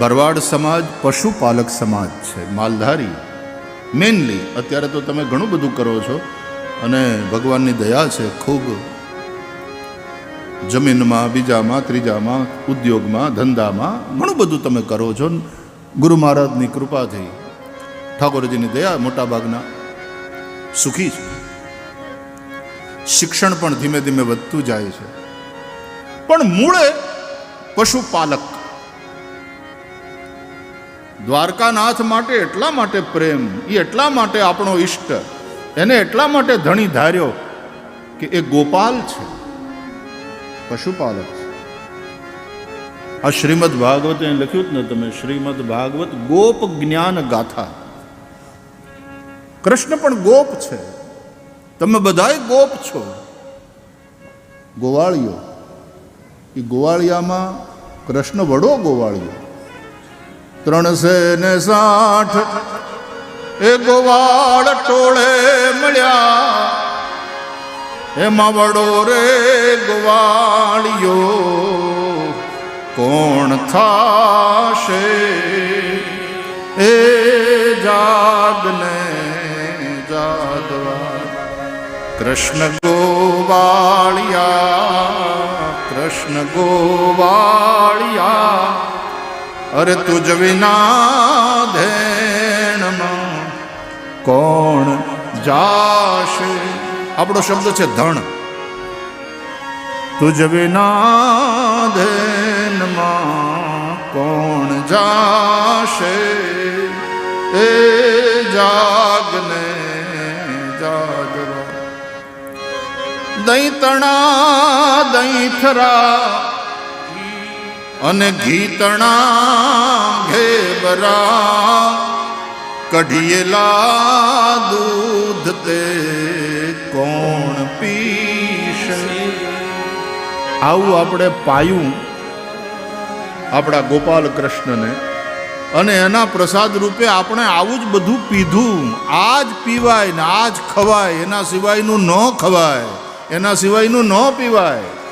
ભરવાડ સમાજ પશુપાલક સમાજ છે, માલધારી. મેનલી અત્યારે તો તમે ઘણું બધું કરો છો અને ભગવાનની દયા છે ખૂબ. જમીનમાં, બીજામાં, ત્રીજામાં, ઉદ્યોગમાં, ધંધામાં ઘણું બધું તમે કરો છો. ગુરુ મહારાજની કૃપાથી. ઠાકોરજીની દયા મોટાભાગના સુખી છે. શિક્ષણ પણ ધીમે ધીમે વધતું જાય છે. પણ મૂળે પશુપાલક દ્વારકાનાથ માટે એટલા માટે પ્રેમ એ એટલા માટે આપણો ઈષ્ટ. એને એટલા માટે ધણી ધાર્યો કે એ ગોપાલ છે, પશુપાલક છે. આ શ્રીમદ ભાગવત એ લખ્યું જ ને તમે, શ્રીમદ ભાગવત ગોપ જ્ઞાન ગાથા. કૃષ્ણ પણ ગોપ છે. તમે બધાય ગોપ છો. ગોવાળીઓ એ ગોવાળિયામાં કૃષ્ણ વડો ગોવાળિયો. ત્રણસે ને સાઠ. એ ગોવાળ ટોળે મળ્યા. એમાં વડો રે ગોવાળિયો, કોણ થાશે? એ જાગને જાગવા. કૃષ્ણ ગોવાળિયા કૃષ્ણ ગોવાળિયા. અરે તુજ વિના ધેણમાં કોણ જાશે? આપણો શબ્દ છે ધણ. તુજ વિના ધેનમાં કોણ જાશે? એ જાગને જાગવા દૈતણા દૈથરા અને ઘીતણા ઘેબરા કઢિયેલા દૂધ તે કોણ પીશે? આવું આપણે પાયું આપણા ગોપાલ કૃષ્ણને. અને એના પ્રસાદ રૂપે આપણે આવું જ બધું પીધું. આ જ પીવાય ને આ જ ખવાય. એના સિવાયનું ન ખવાય. એના સિવાયનું ન પીવાય.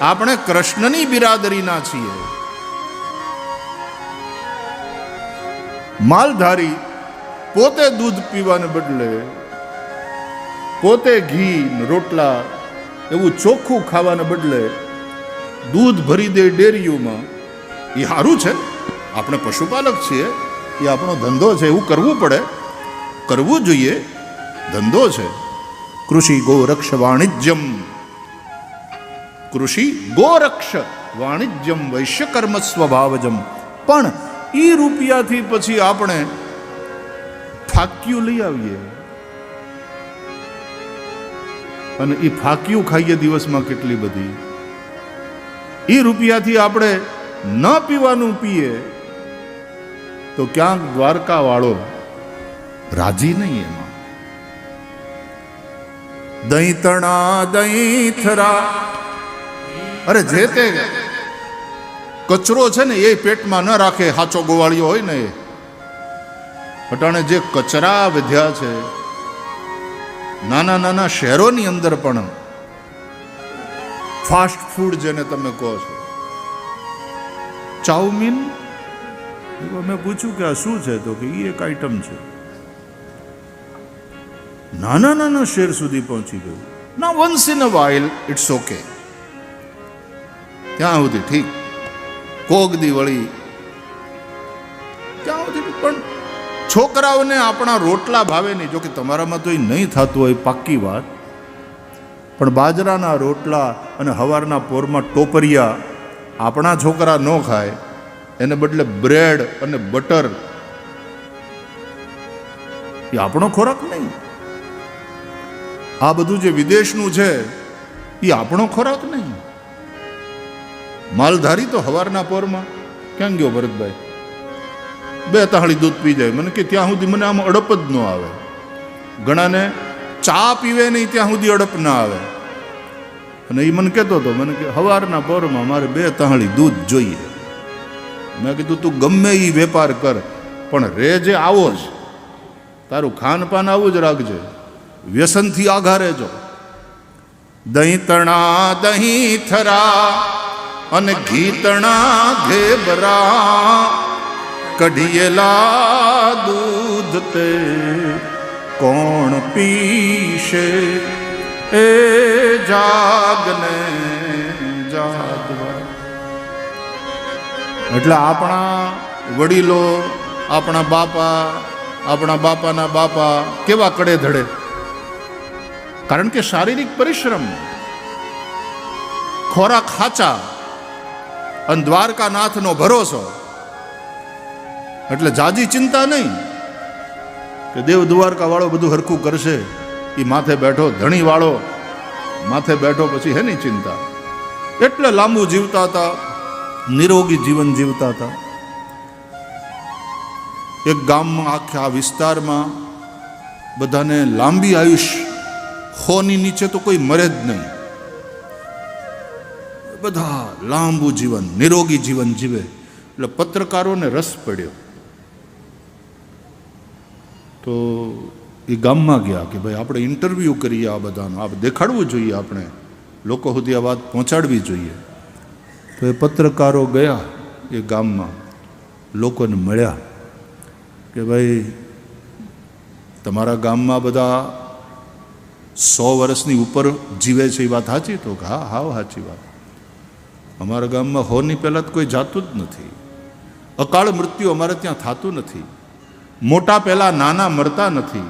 આપણે કૃષ્ણની બિરાદરીના છીએ. માલધારી પોતે દૂધ પીવાને બદલે પોતે ઘી રોટલા એવું ચોખ્ખું ખાવાને બદલે દૂધ ભરી દે ડેરીઓમાં. એ સારું છે. આપણે પશુપાલક છીએ. એ આપણો ધંધો છે. એવું કરવું પડે. કરવું જોઈએ. ધંધો છે. કૃષિ ગોરક્ષ વાણિજ્યમ. કૃષિ ગોરક્ષ, વાણિજ્યમ વૈશ્યકર્મ સ્વભાવજમ પણ એ રૂપિયાથી પછી આપણે ફાક્યું લઈ આવીએ. અને એ ફાક્યું ખાઈએ દિવસમાં કેટલી બધી? એ રૂપિયાથી આપણે ન પીવાનું પીએ, તો ક્યાંક દ્વારકા વાળો રાજી નહીં એમાં. દૈતણા દૈથરા અરે જે તે કચરો છે ને એ પેટમાં ન રાખે, હાચો ગોવાળિયો હોય ને અટાણે જે કચરા વધ્યા છે, નાના નાના શહેરોની અંદર પણ ફાસ્ટ ફૂડ જેને તમે કહો છો. ચાઉમીન? મેં પૂછ્યું કે આ શું છે? તો કે એ એક આઈટમ છે. નાના નાના શેર સુધી પહોંચી ગયું. ના once in a while it's okay ત્યાં સુધી? ઠીક. કોગદી વળી ત્યાં સુધી? પણ છોકરાઓને આપણા રોટલા ભાવે નહીં. જો કે તમારામાં તો એ નહીં થતું હોય, પાક્કી વાત. પણ બાજરાના રોટલા અને હવારના પોરમાં ટોપરિયા આપણા છોકરા ન ખાય. એને બદલે બ્રેડ અને બટર એ આપણો ખોરાક નહીં. આ બધું જે વિદેશનું છે, એ આપણો ખોરાક નહીં. માલધારી તો હવારના પોરમાં. ક્યાં ગયો ભરતભાઈ? બે તાળી દૂધ પી જાય. મને કે ત્યાં સુધી મને આમ અડપ જ ન આવે. ઘણાને ચા પીવે નહીં, ત્યાં સુધી અડપ ના આવે. અને એ મને કહેતો હતો, મને કે હવારના પોરમાં મારે બે તાળી દૂધ જોઈએ. મેં કીધું, તું ગમે એ વેપાર કર, પણ રે જે આવો જ. તારું ખાનપાન આવું જ રાખજે. વ્યસનથી આઘારે જો દહીં તણા, દહીં થરા અને ઘીતણા ઘેબરા કઢિયેલા દૂધ તે કોણ પીશે? એ જાગને જાગવા. એટલે આપણા વડીલો, આપણા બાપા, આપણા બાપાના બાપા કેવા કડે ધડે? કારણ કે શારીરિક પરિશ્રમ, ખોરાક ખાચા અને દ્વારકાનાથનો ભરોસો. એટલે જાજી ચિંતા નહીં કે દેવ દ્વારકા વાળો બધું હરખું કરશે એ માથે બેઠો ધણી વાળો માથે બેઠો પછી હેની ચિંતા? એટલે લાંબુ જીવતા હતા, નિરોગી જીવન જીવતા હતા. એક ગામમાં આખા વિસ્તારમાં બધાને લાંબી આયુષ્ય ખોની નીચે તો કોઈ મરે જ નહીં. બધા લાંબુ જીવન, નિરોગી જીવન જીવે. એટલે પત્રકારોને રસ પડ્યો. તો એ ગામમાં ગયા કે ભાઈ આપણે ઇન્ટરવ્યૂ કરીએ આ બધાનું. આ દેખાડવું જોઈએ આપણે. લોકો સુધી આ વાત પહોંચાડવી જોઈએ. તો એ પત્રકારો ગયા એ ગામમાં. લોકોને મળ્યા કે ભાઈ તમારા ગામમાં બધા સો વર્ષની ઉપર જીવે છે એ વાત સાચી? તો હા હા, સાચી વાત. અમારા ગામમાં હોની પહેલાં તો કોઈ જાતું જ નથી. અકાળ મૃત્યુ અમારે ત્યાં થતું નથી. મોટા પહેલાં નાના મરતા નથી.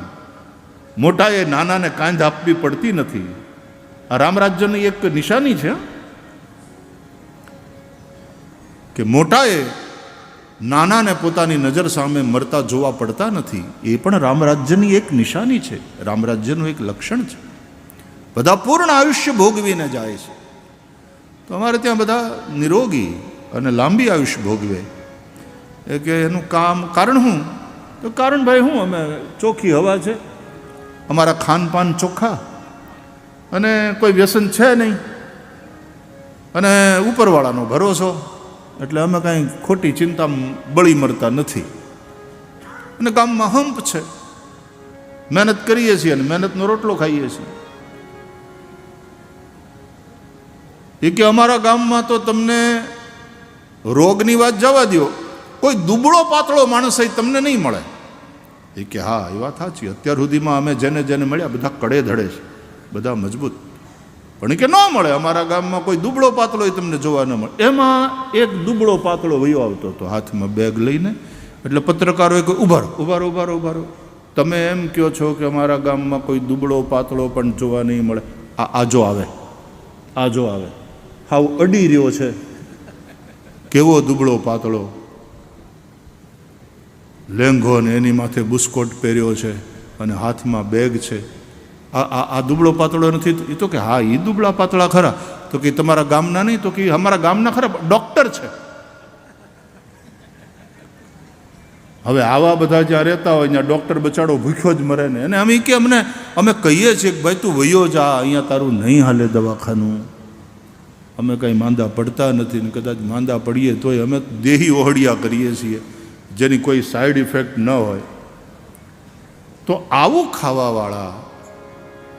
મોટાએ નાનાને કાંધ આપવી પડતી નથી. આ રામરાજ્યની એક નિશાની છે, કે મોટાએ નાનાને પોતાની નજર સામે મરતા જોવા પડતા નથી. એ પણ રામરાજ્યની એક નિશાની છે. રામરાજ્યનું એક લક્ષણ છે. બધા પૂર્ણ આયુષ્ય ભોગવીને જાય છે. તો અમારે ત્યાં બધા નિરોગી અને લાંબી આયુષ્ય ભોગવે. એ કે એનું કામ, કારણ શું તો કારણ ભાઈ શું અમે ચોખ્ખી હવા છે. અમારા ખાનપાન ચોખ્ખા. અને કોઈ વ્યસન છે નહીં. અને ઉપરવાળાનો ભરોસો. એટલે અમે કાંઈ ખોટી ચિંતા બળી મરતા નથી. અને ગામમાં હંપ છે. મહેનત કરીએ છીએ અને મહેનતનો રોટલો ખાઈએ છીએ. એ કે અમારા ગામમાં તો તમને રોગની વાત જવા દો કોઈ દુબળો પાતળો માણસ તમને નહીં મળે. એ કે હા, એ વાત સાચી. અત્યાર સુધીમાં અમે જેને જેને મળ્યા, બધા કડે ધડે છે. બધા મજબૂત. પણ કે ન મળે, અમારા ગામમાં કોઈ દુબળો પાતળો તમને જોવા ન મળે. એમાં એક દુબળો પાતળો વયો આવતો હતો, હાથમાં બેગ લઈને. એટલે પત્રકારોએ કહ્યું, ઉભારો ઉભારો ઉભારો ઉભારો. તમે એમ કહો છો કે અમારા ગામમાં કોઈ દુબળો પાતળો પણ જોવા નહીં મળે. આ આજો આવે. આજો આવે. હાવ અડી રહ્યો છે. કેવો દુબળો પાતળો. લેંઘો ને એની માથે બુસ્કોટ પહેર્યો છે અને હાથમાં બેગ છે. આ આ દુબળો પાતળો નથી એ તો કે હા એ દુબળા પાતળા ખરા. તો કે તમારા ગામના નહીં તો કે અમારા ગામના ખરા ડૉક્ટર છે. હવે આવા બધા જ્યાં રહેતા હોય ત્યાં ડૉક્ટર બચાડો ભૂખ્યો જ મરે ને. અને અમે કે અમને, અમે કહીએ છીએ કે ભાઈ તું વયો જા, અહીંયા તારું નહીં હાલે દવાખાનું. અમે કાંઈ માંદા પડતા નથી ને કદાચ માંદા પડીએ તોય અમે દેહી ઓહડિયા કરીએ છીએ, જેની કોઈ સાઈડ ઇફેક્ટ ન હોય. તો આવું ખાવાવાળા,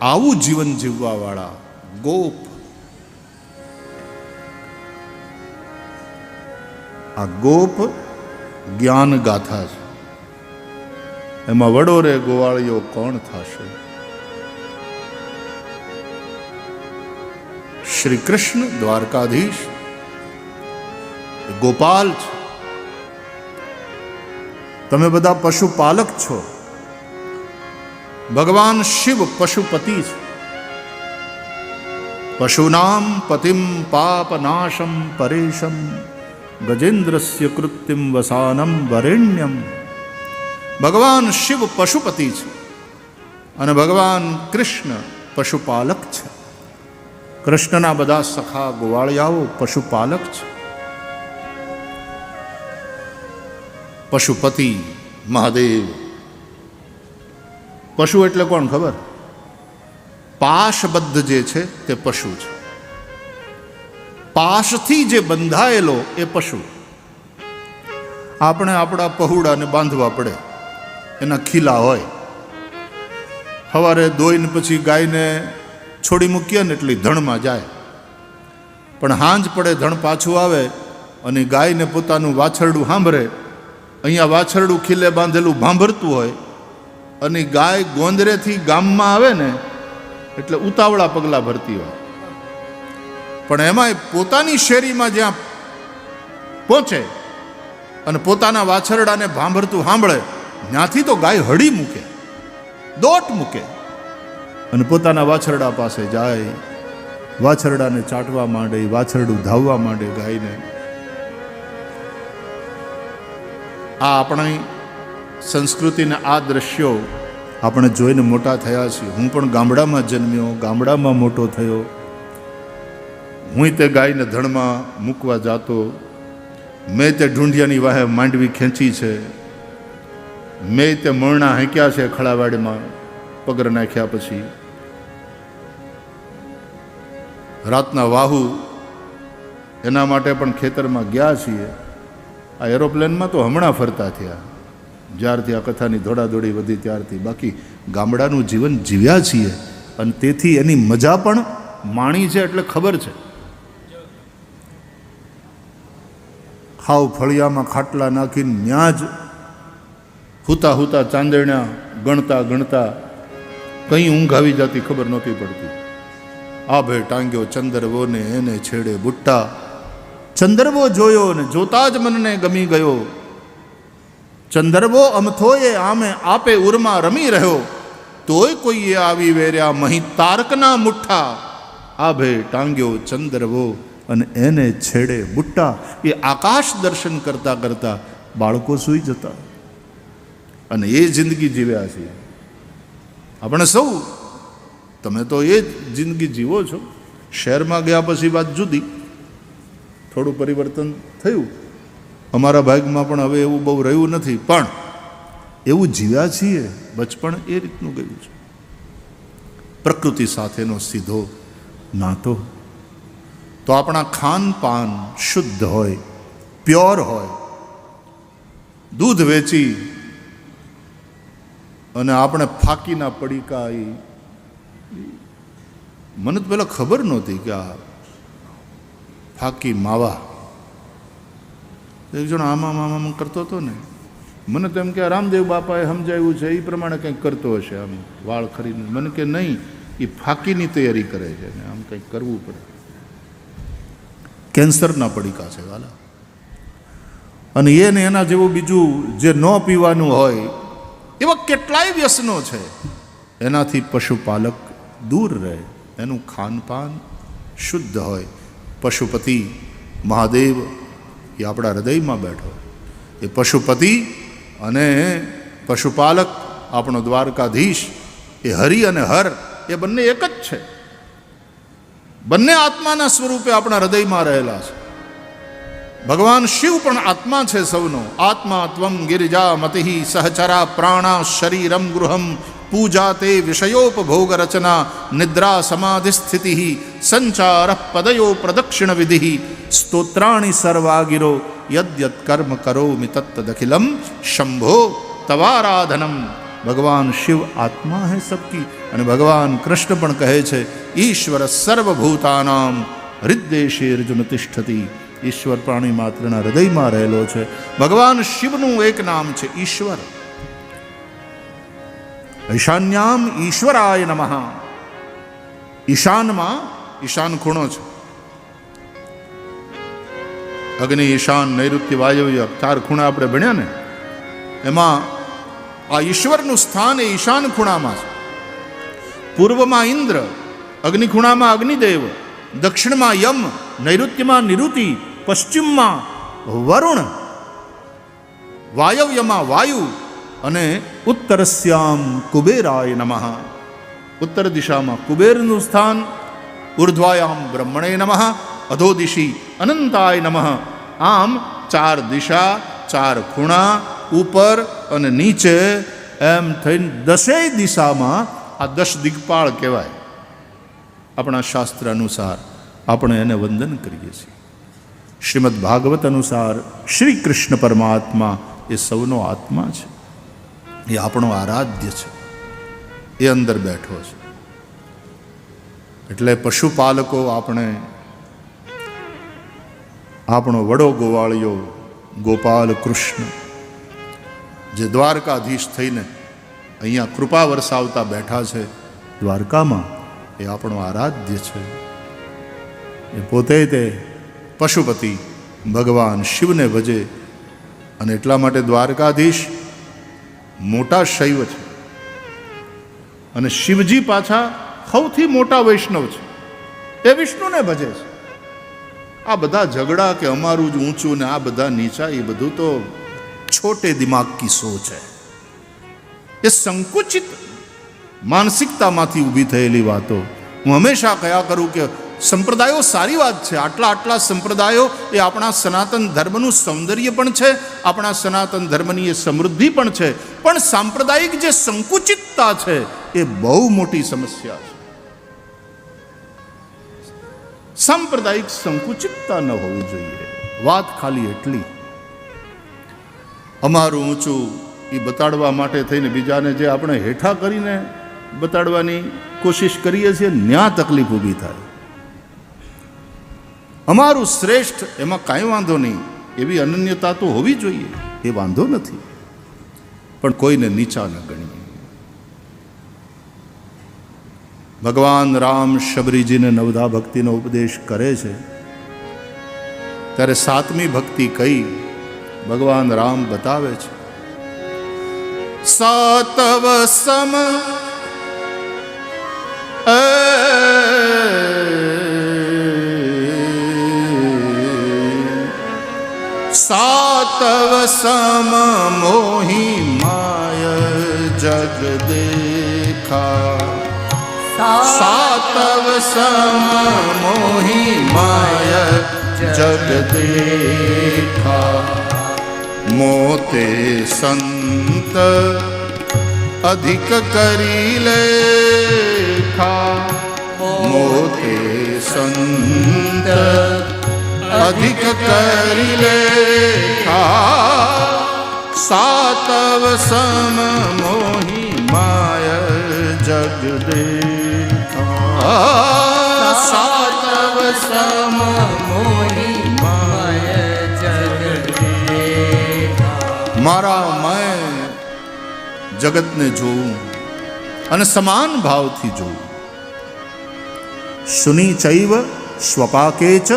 આવું જીવન જીવવાવાળા, ગોપ. આ ગોપ જ્ઞાન ગાથા છે. એમાં વડોરે ગોવાળીઓ કોણ થશે? શ્રી કૃષ્ણ દ્વારકાધીશ. ગોપાલ છે. તમે બધા પશુપાલક છો. ભગવાન શિવ પશુપતિ છે. પશુનામ પતિમ પાપનાશમ પરેશમ ગજેન્દ્રસ્ય કૃત્તિમ વસાનમ વરેણ્યમ. ભગવાન શિવ પશુપતિ છે. અને ભગવાન કૃષ્ણ પશુપાલક છે. કૃષ્ણના બધા સખા ગોવાળિયાઓ પશુપાલક છે. પશુપતિ મહાદેવ. પશુ એટલે કોણ ખબર? પાશબદ્ધ જે છે તે પશુ છે. પાશથી જે બંધાયેલો એ પશુ. આપણે આપણા પહુડાને બાંધવા પડે. એના ખીલા હોય. સવારે દોઈને પછી ગાયને છોડી મૂકીએ ને એટલી ધણમાં જાય. પણ હાંજ પડે ધણ પાછું આવે અને ગાયને પોતાનું વાછરડું સાંભળે અહીંયા વાછરડું ખીલે બાંધેલું ભાંભરતું હોય અને ગાય ગોંદરેથી ગામમાં આવે ને એટલે ઉતાવળા પગલાં ભરતી હોય. પણ એમાંય પોતાની શેરીમાં જ્યાં પહોંચે અને પોતાના વાછરડાને ભાંભરતું સાંભળે ત્યાંથી તો ગાય હળી મૂકે, દોટ મૂકે. અને પોતાના વાછરડા પાસે જાય. વાછરડાને ચાટવા માંડે, વાછરડું ધાવવા માંડે ગાયને. આ આપણી સંસ્કૃતિના આ દ્રશ્યો આપણે જોઈને મોટા થયા છીએ. હું પણ ગામડામાં જન્મ્યો, ગામડામાં મોટો થયો. હું તે ગાયને ધણમાં મૂકવા જાતો. મેં તે ઢૂંઢિયાની વાહે માંડવી ખેંચી છે. મેં તે મરણા હેંક્યા છે ખળાવાડીમાં, પગર નાખ્યા પછી. રાતના વાહુ એના માટે પણ ખેતરમાં ગયા છીએ. આ એરોપ્લેનમાં તો હમણાં ફરતા થયા. જ્યારથી આ કથાની દોડાદોડી વધી ત્યારથી બાકી ગામડાનું જીવન જીવ્યા છીએ. અને તેથી એની મજા પણ માણી છે એટલે ખબર છે. ખાવ ફળિયામાં ખાટલા નાખીને ન્યા જ હુતા હુતા ચાંદણ્યા ગણતા ગણતા કંઈ ઊંઘ આવી જતી ખબર નહોતી પડતી. આભે ટાંગ્યો ચંદરવો ને એને છેડે બુટ્ટા. ચંદરવો જોયો ને જોતા જ મનને ગમી ગયો. ચંદરવો અમથોએ આમે આપે ઉરમાં રમી રહ્યો. તોય કોઈએ આવી વેર્યા મહી તારકના મુઠ્ઠા. આભે ટાંગ્યો ચંદરવો અને એને છેડે બુટ્ટા. એ આકાશ દર્શન કરતા કરતા બાળકો સૂઈ જતા. અને એ જિંદગી જીવ્યા છે આપણે સૌ તમે તો એ જ જિંદગી જીવો છો. શહેરમાં ગયા પછી વાત જુદી. થોડું પરિવર્તન થયું. અમારા ભાગમાં પણ હવે એવું બહુ રહ્યું નથી. પણ એવું જીવ્યા છીએ. બચપણ એ રીતનું ગયું છે. પ્રકૃતિ સાથેનો સીધો નાતો. તો આપણા ખાનપાન શુદ્ધ હોય, પ્યોર હોય. દૂધ વેચી અને આપણે ફાકીના પડીકા એ મને તો પહેલાં ખબર નહોતી કે આ ફાકી માવા એક જણ આમાં આમાં કરતો હતો ને. મને તો એમ કે રામદેવ બાપાએ સમજાવ્યું છે, એ પ્રમાણે કંઈક કરતો હશે આમ વાળ ખરીને મને કે નહીં, એ ફાકીની તૈયારી કરે છે ને, આમ કંઈક કરવું પડે. કેન્સરના પડીકા છે, વાલા. અને એને એના જેવું બીજું જે ન પીવાનું હોય, એવા કેટલાય વ્યસનો છે. એનાથી પશુપાલક દૂર રહે. એનું ખાનપાન શુદ્ધ હોય. પશુપતિ મહાદેવ એ આપણા હૃદયમાં બેઠો. એ પશુપતિ અને પશુપાલક, આપણો દ્વારકાધીશ, એ હરિ અને હર, એ બંને એક જ છે. બંને આત્માના સ્વરૂપે આપણા હૃદયમાં રહેલા છે. ભગવાન શિવ પણ આત્મા છે સૌનો. આત્મા ત્વમ ગિરિજા મતિ સહચરા પ્રાણા શરીરમ ગૃહમ વિષયોપભોગ રચના નિદ્રા સમાધિ સ્થિતિ સંચાર પદયો પ્રદક્ષિણ વિધિ સ્તોત્રાણી સર્વાગિરો યદ્યત કર્મ કરોમિ તત્તદખિલમ શંભો તવારાધનમ ભગવાન શિવ આત્મા હે સબકી અને ભગવાન કૃષ્ણ પણ કહે છે ઈશ્વર સર્વભૂતાનામ હૃદયશે અર્જુન તિષ્ઠતિ ઈશ્વર પ્રાણી માત્રના હૃદયમાં રહેલો છે ભગવાન શિવનું એક નામ છે ઈશ્વર। ઈશાન્યામ ઈશ્વરાય નમઃ. ઈશાનમાં ઈશાન ખૂણો છે. અગ્નિ, ઈશાન, નૈઋત્ય, વાયવ્ય ચાર ખૂણા આપણે ભણ્યા ને, એમાં આ ઈશ્વરનું સ્થાન એ ઈશાન ખૂણામાં છે. પૂર્વમાં ઇન્દ્ર, અગ્નિ ખૂણામાં અગ્નિદેવ, દક્ષિણમાં યમ, નૈઋત્યમાં નિરુતિ, પશ્ચિમમાં વરુણ, વાયવ્યમાં વાયુ અને ઉત્તરસ્યામ કુબેરાય નમઃ. ઉત્તર દિશામાં કુબેરનું સ્થાન, ઉર્ધ્વાયામ બ્રહ્મણે નમઃ, અધોદિશી અનંતાય નમઃ. આમ ચાર દિશા, ચાર ખૂણા, ઉપર અને નીચે, એમ થઈને દસેય દિશામાં આ દશ દિગ્પાળ કહેવાય. આપણા શાસ્ત્ર અનુસાર આપણે એને વંદન કરીએ છીએ. શ્રીમદ ભાગવત અનુસાર શ્રી કૃષ્ણ પરમાત્મા એ સૌનો આત્મા છે. એ આપણો આરાધ્ય છે. એ અંદર બેઠો છે. એટલે પશુપાલકો આપણે, આપણો વડો ગોવાળિયો ગોપાલ કૃષ્ણ, જે દ્વારકાધીશ થઈને અહીંયા કૃપા વરસાવતા બેઠા છે, દ્વારકામાં એ આપણો આરાધ્ય છે. એ પોતે તે પશુપતિ ભગવાન શિવને ભજે અને એટલા માટે દ્વારકાધીશ મોટા શૈવ છે. અને શિવજી પાછા સૌથી મોટા વૈષ્ણવ છે. એ વિષ્ણુને ભજે છે. આ બધા ઝઘડા કે અમારું જ ઊંચું ને આ બધા નીચા, એ બધું તો છોટે દિમાગ કી સોચ છે એ સંકુચિત માનસિકતામાંથી ઊભી થયેલી વાતો. હું હંમેશા કયા કરું કે સંપ્રદાયો સારી વાત છે. આટલા આટલા સંપ્રદાયો એ આપણા સનાતન ધર્મનું સૌંદર્ય પણ છે, આપણા સનાતન ધર્મની એ સમૃદ્ધિ પણ છે. પણ સાંપ્રદાયિક જે સંકુચિતતા છે એ બહુ મોટી સમસ્યા છે. સાંપ્રદાયિક સંકુચિતતા ન હોવી જોઈએ. વાત ખાલી એટલી. અમારું ઊંચું એ બતાડવા માટે થઈને બીજાને જે આપણે હેઠા કરીને બતાડવાની કોશિશ કરીએ છીએ, ન્યા તકલીફ ઊભી થાય. અમારું શ્રેષ્ઠ, એમાં કાંઈ વાંધો નહીં. એવી અનન્યતા તો હોવી જોઈએ. એ વાંધો નથી. પણ કોઈને નીચા ન ગણીએ. ભગવાન રામ શબરીજીને નવધા ભક્તિનો ઉપદેશ કરે છે. ત્યારે સાતમી ભક્તિ કઈ ભગવાન રામ બતાવે છે. સાતવ સમ સાતવ સમ મોહી માય જગ દેખા સાતવ સમ મોહી માય જગ દેખા મોતે સંત અધિક કરી લેખા મોતે સંત અધિક કરી લેખા સાતવ સમ મોહી માય જગ દેખા સાતવ સમ મોહી માય મારા મેં જગતને જોઉં અને સમાન ભાવથી જોઉં. સુની ચૈવ સ્વપાકે ચ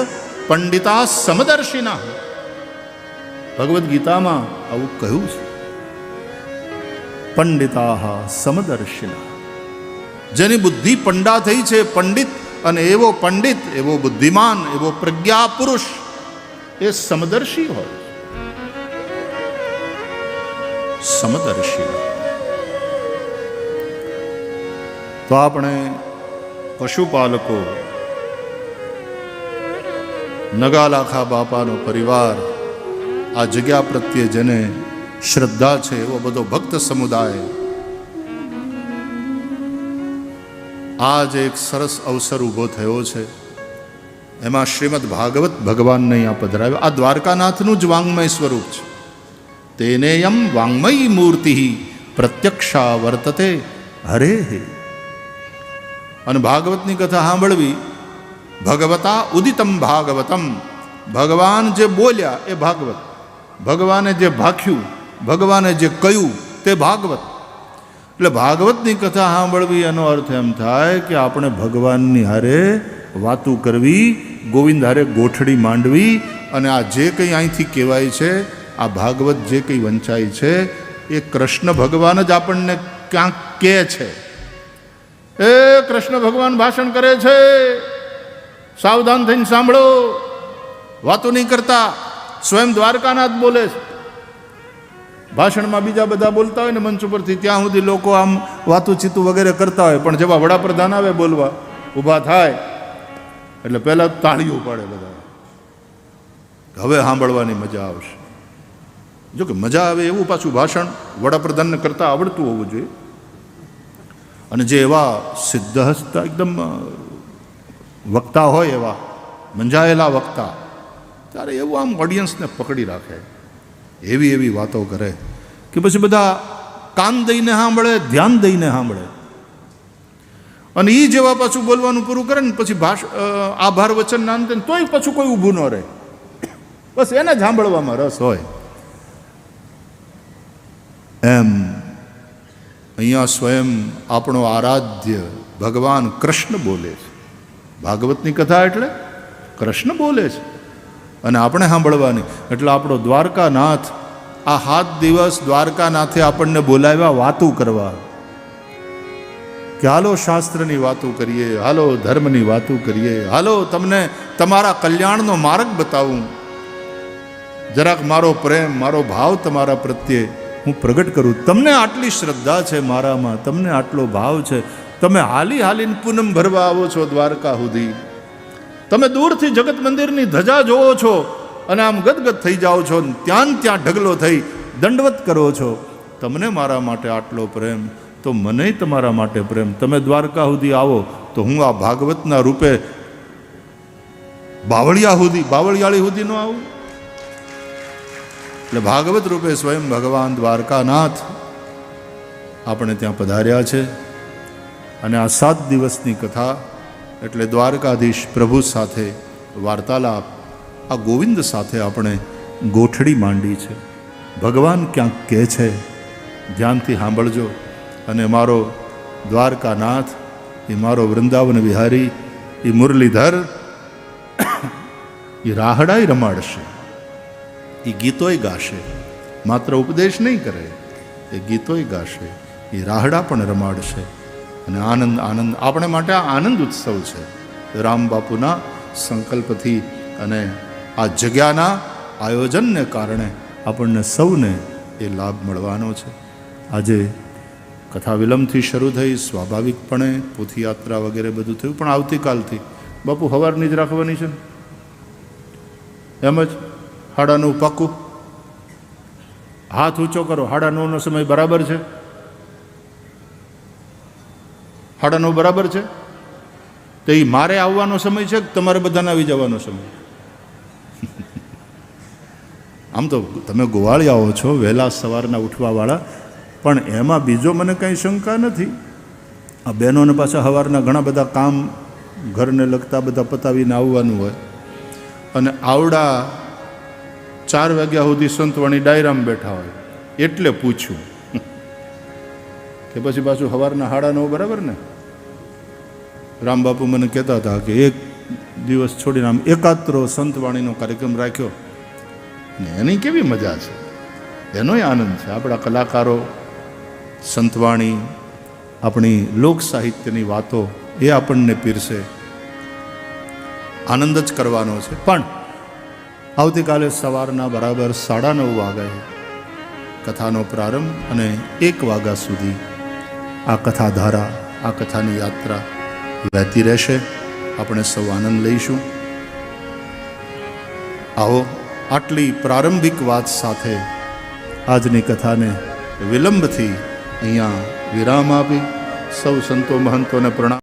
પંડિતા સમદર્શિના. ભગવદ્ ગીતામાં આવું કહ્યું છે. પંડિતા સમદર્શિના. જેની બુદ્ધિ પંડા થઈ છે પંડિત અને એવો પંડિત, એવો બુદ્ધિમાન, એવો પ્રજ્ઞા પુરુષ એ સમદર્શી હોય. સમદર્શી તો આપણે પશુપાલકો નગાલાખા બાપાનો પરિવાર, આ જગ્યા પ્રત્યે જેને શ્રદ્ધા છે એવો બધો ભક્ત સમુદાય. આજ એક સરસ અવસર ઊભો થયો છે. એમાં શ્રીમદ ભાગવત ભગવાનને અહીંયા પધરાવ્યો. આ દ્વારકાનાથનું જ વાંગમય સ્વરૂપ છે. તેનેયમ વાંગમયી મૂર્તિ પ્રત્યક્ષા વર્તતે હરે હે. અને ભાગવતની કથા સાંભળવી ભગવતા ઉદિતમ ભાગવતમ. ભગવાન જે બોલ્યા એ ભાગવત. ભગવાને જે ભાખ્યું, ભગવાને જે કહ્યું તે ભાગવત. એટલે ભાગવતની કથા સાંભળવી એનો અર્થ એમ થાય કે આપણે ભગવાનની હારે વાતું કરવી, ગોવિંદ હારે ગોઠડી માંડવી અને આ જે કંઈ અહીંથી કહેવાય છે, આ ભાગવત જે કંઈ વંચાય છે, એ કૃષ્ણ ભગવાન જ આપણને ક્યાંક કહે છે. એ કૃષ્ણ ભગવાન ભાષણ કરે છે. સાવધાન થઈને સાંભળો. વાતો નહીં કરતા, સ્વયં દ્વારકાનાથ બોલે ભાષણમાં બીજા બધા બોલતા હોય ને મંચ ઉપરથી, ત્યાં સુધી લોકો આમ વાતું ચીતું વગેરે કરતા હોય, પણ જેવા વડાપ્રધાન આવે બોલવા, ઊભા થાય, એટલે પહેલાં તાળીઓ પાડે બધા. હવે સાંભળવાની મજા આવશે. જો કે મજા આવે એવું પાછું ભાષણ વડાપ્રધાનને કરતાં આવડતું હોવું જોઈએ. અને જે એવા સિદ્ધહસ્તા એકદમ વક્તા હોય એવા, મંજાયેલા વક્તા, ત્યારે એવું આમ ઓડિયન્સને પકડી રાખે. એવી એવી વાતો કરે કે પછી બધા કાન દઈને સાંભળે, ધ્યાન દઈને સાંભળે. અને એ જેવા પાછું બોલવાનું પૂરું કરે ને પછી ભાષ આભાર વચન ના અંતે તોય પાછું કોઈ ઊભું ન રહે. બસ એને સાંભળવામાં રસ હોય. એમ, અહીંયા સ્વયં આપણો આરાધ્ય ભગવાન કૃષ્ણ બોલે છે. ભાગવતની કથા એટલે કૃષ્ણ બોલે છે. અને આપણે સાંભળવાની. એટલે આપણો દ્વારકાનાથ, આ સાત દિવસ દ્વારકાનાથે આપણને બોલાવ્યા વાતું કરવા. કે હાલો શાસ્ત્રની વાતો કરીએ, હાલો ધર્મની વાતો કરીએ, હાલો તમને તમારા કલ્યાણનો માર્ગ બતાવું. જરાક મારો પ્રેમ, મારો ભાવ તમારા પ્રત્યે હું પ્રગટ કરું. તમને આટલી શ્રદ્ધા છે મારામાં, તમને આટલો ભાવ છે. તમે હાલી હાલીને પૂનમ ભરવા આવો છો દ્વારકા સુધી તમે દૂરથી જગત મંદિરની ધજા જોવો છો અને આમ ગદગદ થઈ જાઓ છો ને ત્યાં ત્યાં ઢગલો થઈ દંડવત કરો છો. તમને મારા માટે આટલો પ્રેમ, તો મને તમારા માટે પ્રેમ. તમે દ્વારકા સુધી આવો, તો હું આ ભાગવતના રૂપે બાવળિયા સુધી બાવળિયાળી સુધી ન આવું. એટલે ભાગવત રૂપે સ્વયં ભગવાન દ્વારકાનાથ આપણે ત્યાં પધાર્યા છે. અને આ સાત દિવસની કથા એટલે દ્વારકાધીશ પ્રભુ સાથે વાર્તાલાપ, આ ગોવિંદ સાથે આપણે ગોઠડી માંડી છે. ભગવાન ક્યાંક કહે છે, ધ્યાનથી સાંભળજો. અને મારો દ્વારકાનાથ, એ મારો વૃંદાવન વિહારી, એ મુરલીધર, એ રાહડાય રમાડશે. એ ગીતોય ગાશે. માત્ર ઉપદેશ નહીં કરે, એ ગીતોય ગાશે. એ રાહડા પણ રમાડશે. અને આનંદ આનંદ. આપણે માટે આ આનંદ ઉત્સવ છે. રામ બાપુના સંકલ્પથી અને આ જગ્યાના આયોજનને કારણે આપણને સૌને એ લાભ મળવાનો છે. આજે કથા વિલંબથી શરૂ થઈ, સ્વાભાવિકપણે પોથીયાત્રા વગેરે બધું થયું, પણ આવતીકાલથી બાપુ હવારની જ રાખવાની છે? એમ જ? હાડાનું પાકું? હાથ ઊંચો કરો. હાડા નવનો સમય બરાબર છે. નવ બરાબર છે? તો એ મારે આવવાનો સમય છે કે તમારે બધાને આવી જવાનો સમય? આમ તો તમે ગોવાળિયાઓ છો, વહેલા સવારના ઉઠવાવાળા. પણ એમાં બીજો મને કંઈ શંકા નથી. આ બહેનોને પાછા સવારના ઘણા બધા કામ ઘરને લગતા બધા પતાવીને આવવાનું હોય. અને આવડા ચાર વાગ્યા સુધી સંતવાણી ડાયરામાં બેઠા હોય. એટલે પૂછ્યું કે પછી પાછું સવારના હાડા નવ, બરાબર ને? રામબાપુ મને કહેતા હતા કે એક દિવસ છોડીને આમ એકાત્રો સંતવાણીનો કાર્યક્રમ રાખ્યો. ને એની કેવી મજા છે? એનોય આનંદ છે. આપણા કલાકારો, સંતવાણી, આપણી લોક સાહિત્યની વાતો એ આપણને પીરસે. આનંદ જ કરવાનો છે. પણ આવતીકાલે સવારના બરાબર સાડા નવ વાગે કથાનો પ્રારંભ અને એક વાગ્યા સુધી આ કથાધારા, આ કથાની યાત્રા વહેતી રહેશે. આપણે સૌ આનંદ લઈશું. આવો, આટલી પ્રારંભિક વાત સાથે આજની કથાને વિલંબથી અહીંયા વિરામ આપી. સૌ સંતો મહંતોને પ્રણામ.